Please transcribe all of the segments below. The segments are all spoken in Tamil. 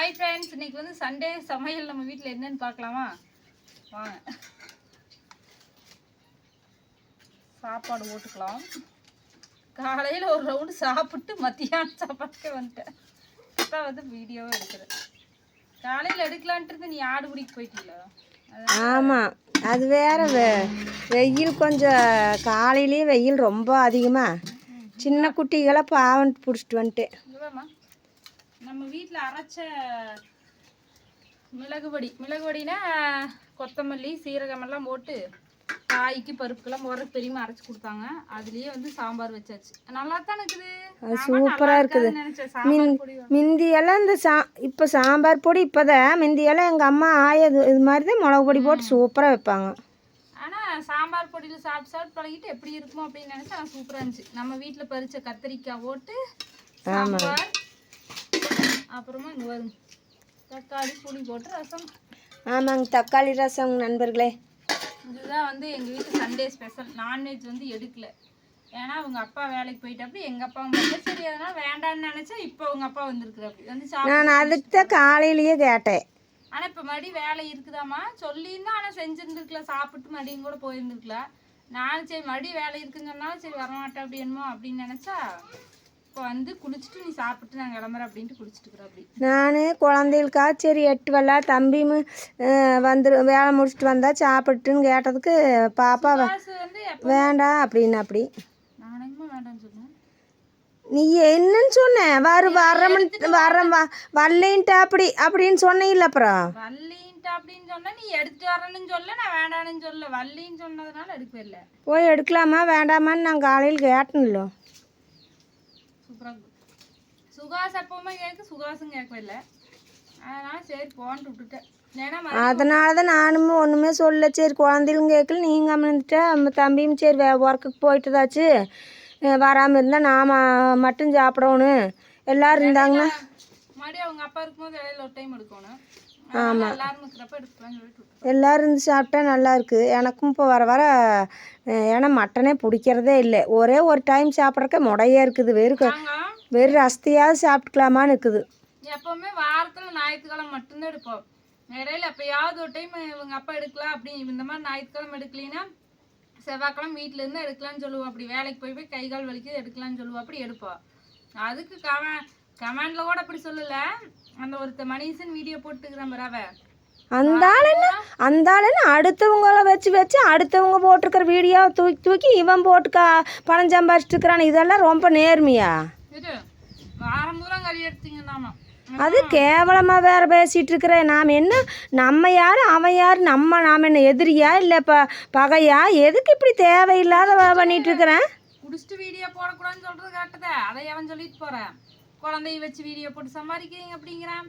ஹாய் ஃப்ரெண்ட்ஸ் இன்னைக்கு வந்து சண்டே சமையல் நம்ம வீட்டில் என்னன்னு பார்க்கலாமா? வாங்க. சாப்பாடு ஓட்டுக்கலாம். காலையில் ஒரு ரவுண்டு சாப்பிட்டு மத்தியானம் சாப்பாட்டுக்கே வந்துட்டேன். அதான் வந்து வீடியோவே எடுக்கிறேன். காலையில் எடுக்கலான்ட்டு நீ ஆடு பிடிக்க போயிட்டீங்களா? ஆமாம் அது வேற வெயில் கொஞ்சம் காலையிலேயே வெயில் ரொம்ப அதிகமாக சின்ன குட்டிகளை பாவம் பிடிச்சிட்டு வந்துட்டேன். நம்ம வீட்டில் அரைச்ச மிளகுபொடி மிளகுபொடினா கொத்தமல்லி சீரகமெல்லாம் போட்டு காய்க்கு பருப்புக்கெல்லாம் போடுற பெரியமா அரைச்சி கொடுத்தாங்க. அதுலயே வந்து சாம்பார் வச்சாச்சு. நல்லா தான் இருக்குது. சூப்பராக இருக்குது பொடி மிந்தியெல்லாம் இந்த சா இப்போ சாம்பார் பொடி இப்போ தான் மிந்தியெல்லாம் எங்கள் அம்மா ஆயது இது மாதிரி தான் மிளகு பொடி போட்டு சூப்பராக வைப்பாங்க. ஆனா சாம்பார் பொடியில் சாப்பிட்டு சாப்பிட்டு பழகிட்டு எப்படி இருக்குமோ அப்படின்னு நினைச்சா ஆனா சூப்பரா இருந்துச்சு. நம்ம வீட்ல பறிச்ச கத்திரிக்காய் போட்டு சாம்பார் அப்புறமா இங்க வரும் தக்காளி புளி போட்டு ரசம். ஆமாங்க தக்காளி ரசம் நண்பர்களே. இதுதான் வந்து எங்கள் வீட்டு சண்டே ஸ்பெஷல் நான்வெஜ் வந்து எடுக்கல. ஏன்னா அவங்க அப்பா வேலைக்கு போயிட்டப்படி எங்கள் அப்பா வந்து சரி அதனால் வேண்டாம்னு நினச்சா இப்போ அவங்க அப்பா வந்திருக்குறாப்படி வந்து நான் அதுக்கு தான் காலையிலேயே கேட்டேன். ஆனால் இப்போ மறுபடியும் வேலை இருக்குதாம்மா? சொல்லியிருந்தா ஆனால் செஞ்சுருந்துருக்கல. சாப்பிட்டு மறுபடியும் கூட போயிருந்துருக்கலாம் நானும் சரி மறுபடியும் வேலை இருக்குன்னு சொன்னாலும் சரி வரமாட்டேன் அப்படி என்னமோ அப்படின்னு நினச்சா இப்போ வந்து குளிச்சுட்டு நீ சாப்பிட்டு நான் கிளம்புறேன் அப்படின்ட்டு குளிச்சுட்டு இருக்கிற அப்படி. நான் குழந்தைகளுக்காக சரி எட்டு வெள்ளா தம்பியும் வந்து வேலை முடிச்சுட்டு வந்தா சாப்பிட்டுன்னு கேட்டதுக்கு பாப்பா வேண்டாம் அப்படின்னு அப்படி. நான் எங்கேயுமே வேண்டாம்னு சொன்னேன்? நீ என்னன்னு சொன்ன? வரு வரமன் வரம் வரலேன்ட்டு அப்படி அப்படின்னு சொன்னீல்ல அப்புறம். வள்ளின்ட்டு அப்படின்னு சொன்னா நீ எடுத்துட்டு வரணும்னு சொல்ல நான் வேண்டாம்னு சொல்ல வள்ளின்னு சொன்னதுனால எடுக்கவே இல்லை. போய் எடுக்கலாமா வேண்டாமான்னு நான் காலையில் கேட்டேன்ல. சுகாஸ் எப்பவுமே கேட்க சுகாசும் கேட்கவே இல்லை அதனால சரி போன்ட்டு விட்டுட்டேன். அதனால தான் நானும் ஒன்றுமே சொல்ல சரி குழந்தைகளும் கேட்கல நீங்கள் அமர்ந்துட்டா நம்ம தம்பியும் சரி வே ஒர்க்குக்கு போயிட்டுதாச்சு. வராமல் இருந்தால் நாம் மட்டும் சாப்பிடணும். எல்லாரும் இருந்தாங்கன்னா மறுபடியும் அவங்க அப்பா இருக்கும்போது இடையில ஒரு டைம் எடுக்கணும். அதனால எல்லாரும் இருந்து சாப்பிட்டா நல்லா இருக்குது எனக்கும் இப்போ வர வர ஏன்னா மட்டனே பிடிக்கிறதே இல்லை. ஒரே ஒரு டைம் சாப்பிட்றக்க முடையே இருக்குது. வெறும் வெறும் ரஸ்தையாவது சாப்பிட்டுக்கலாமான்னு இருக்குது. எப்பவுமே வாரத்துல ஞாயிற்றுக்கிழமை மட்டும்தான் எடுப்போம். இடையில எப்பயாவது ஒரு டைம் இவங்க அப்பா எடுக்கலாம் அப்படி இந்த மாதிரி ஞாயிற்றுக்கிழமை எடுக்கலைன்னா செவ்வாய்க்கிழமை வீட்டுல இருந்து எடுக்கலாம்னு சொல்லுவோம். அப்படி வேலைக்கு போய் போய் கை கால் வலிக்குது எடுக்கலாம்னு சொல்லுவோம். அப்படி எடுப்போம். அதுக்கு கமெ கமெண்ட்ல கூட அப்படி சொல்லல. அந்த ஒருத்த மணிசன் வீடியோ போட்டுக்கிறேன் பரவ அந்த ஆள் என்ன? அந்த ஆள் என்ன? அடுத்தவங்கள வச்சு வச்சு அடுத்தவங்க போட்டிருக்கிற வீடியோ தூக்கி தூக்கி இவன் போட்டு கா பணம் சம்பாதிச்சிட்டு இருக்கிறான். இதெல்லாம் ரொம்ப நேர்மையா? பூரா கறி எடுத்தீங்கன்னாமா? அது கேவலமாக வேற பேசிட்டு இருக்கிற நாம் என்ன நம்ம யார் அவன் யார் நம்ம நாம் என்ன எதிரியா இல்லை ப பகையா? எதுக்கு இப்படி தேவையில்லாத பண்ணிட்டு இருக்கிறேன் குடிச்சிட்டு வீடியோ போடக்கூடாதுன்னு சொல்றது கரெக்டுதா அதை அவன் சொல்லிட்டு போறேன். குழந்தைய வச்சு வீடியோ போட்டு சம்பாதிக்கிறீங்க அப்படிங்கிறான்.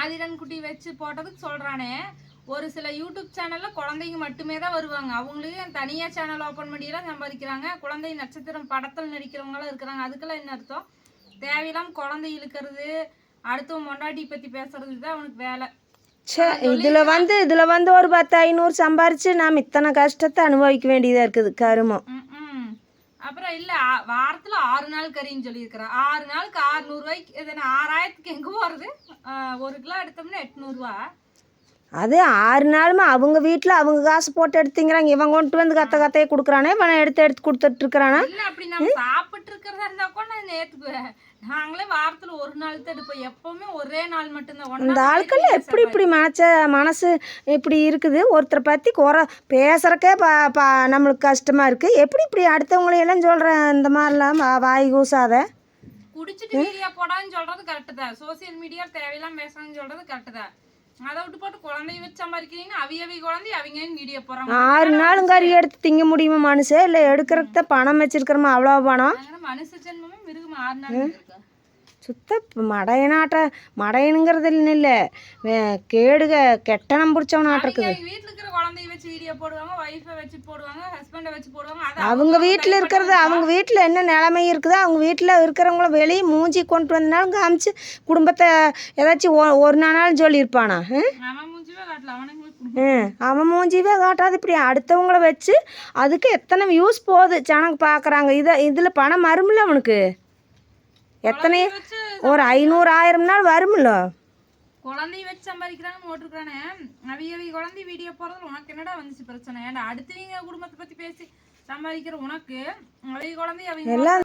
ஆதிரன் குட்டி வச்சு போட்டதுக்கு சொல்றானே. ஒரு சில யூடியூப் சேனல்ல குழந்தைங்க மட்டுமே தான் வருவாங்க. அவங்களுக்கு தனியா சேனல் ஓப்பன் பண்ணியெல்லாம் சம்பாதிக்கிறாங்க. குழந்தை நட்சத்திரம் படத்தில் நடிக்கிறவங்களாம் இருக்கிறாங்க. அதுக்கெல்லாம் என்ன அர்த்தம்? தேவையில்லாம குழந்தை இழுக்கிறது அடுத்தவன் மொண்டாட்டி பத்தி பேசுறது தான் அவனுக்கு வேலை. சே இதில் வந்து இதில் வந்து ஒரு பத்து ஐநூறு சம்பாரித்து நாம் இத்தனை கஷ்டத்தை அனுபவிக்க வேண்டியதாக இருக்குது கருமம். ம்ம். அப்புறம் இல்ல வாரத்துல ஆறு நாள் கறின்னு சொல்லியிருக்கிறேன் ஆறு நாளுக்கு ஆறுநூறு ரூபாய்க்கு இது ஆறாயிரத்துக்கு எங்க போறது? ஒரு கிலோ எடுத்தோம்னா எட்நூறுவா. அது ஆறு நாளுமே அவங்க வீட்டில் அவங்க காசு போட்டு எடுத்துங்கிறாங்க. இவன் கொண்டு வந்து கத்த கத்தையை கொடுக்குறானே இவன் எடுத்து எடுத்து கொடுத்துட்டு இருக்கிறானா? இல்ல அப்படி நம்ம சாப்பிட்டு இருக்கிறதா இருந்தா கூட நான் நேத்துக்குவேன் நாங்களே வாரத்துல ஒரு நாள் தான் எடுப்போம். எப்பவுமே ஒரே நாள் மட்டும்தான். இந்த ஆட்கள் எப்படி இப்படி மனச மனசு இப்படி இருக்குது? ஒருத்தரை பற்றி குறை பேசுகிறக்கே பா பா நம்மளுக்கு கஷ்டமாக இருக்குது எப்படி இப்படி அடுத்தவங்களையெல்லாம் சொல்கிறேன் இந்த மாதிரிலாம் வா- வாய் கூசாத? குடிச்சிட்டு வீடியோ போடான்னு சொல்றது கரெக்டு தான். சோசியல் மீடியா தேவையெல்லாம் பேசணும்னு சொல்றது கரெக்டு தான். அதை விட்டு போட்டு குழந்தைய வச்சு சம்பாதிக்கிறீங்கன்னா அவிய அவி குழந்தை அவங்க வீடியோ போறாங்க ஆறு நாளும் கறி எடுத்து திங்க முடியுமா மனுஷன் இல்லை எடுக்கிறதுக்கு தான் பணம் வச்சிருக்கிறோமா? அவ்வளோ பணம்? மனுஷ ஜென்மமே மிருகம் ஆறு நாள் இருக்கா சுத்த மடையனாட்ட மடையனுங்கிறது இல்லை கேடுக கெட்டனம் பிடிச்சவனாட்ட இருக்குது. அவங்க வீட்டில் இருக்கிறது அவங்க வீட்டில் என்ன நிலைமை இருக்குதோ அவங்க வீட்டில் இருக்கிறவங்கள வெளியே மூஞ்சி கொண்டு வந்தாலும் காமிச்சு குடும்பத்தை ஏதாச்சும் ஒரு நாளாலும் சொல்லியிருப்பானா? அவன் மூஞ்சிவே மூஞ்சிவே காட்டாது இப்படி அடுத்தவங்கள வச்சு அதுக்கு எத்தனை வியூஸ் போகுது ஜனங்க பார்க்குறாங்க இதை இதில் பணம் வரும்ல அவனுக்கு? எத்தனை ஒரு ஐநூறு ஆயிரம் நாள் வரும்ல? குழந்தைய வச்சு சம்பாதிக்கிறாங்கன்னு போட்டிருக்கானே அவிய அவிய குழந்தை வீடியோ போறதுல உனக்கு என்னடா வந்துச்சு பிரச்சனை? ஏன்டா அடுத்தவங்க குடும்பத்தை பத்தி பேசி சம்பாதிக்கிற உனக்கு? அவிய குழந்தை அவங்க எல்லாம்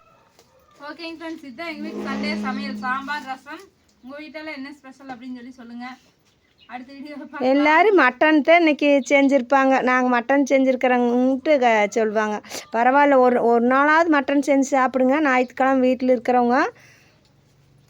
ஓகேங்க ஃப்ரெண்ட்ஸ் இதுதான் எங்கள் வீட்டு சண்டே சமையல் சாம்பார் ரசம். உங்கள் வீட்டில் என்ன ஸ்பெஷல் அப்படின்னு சொல்லி சொல்லுங்கள் அடுத்த எல்லாரும் மட்டன் தான் இன்னைக்கு செஞ்சுருப்பாங்க. நாங்கள் மட்டன் செஞ்சுருக்கிறோங்கன்ட்டு சொல்லுவாங்க. பரவாயில்ல ஒரு ஒரு நாளாவது மட்டன் செஞ்சு சாப்பிடுங்க. ஞாயிற்றுக்கிழமை வீட்டில் இருக்கிறவங்க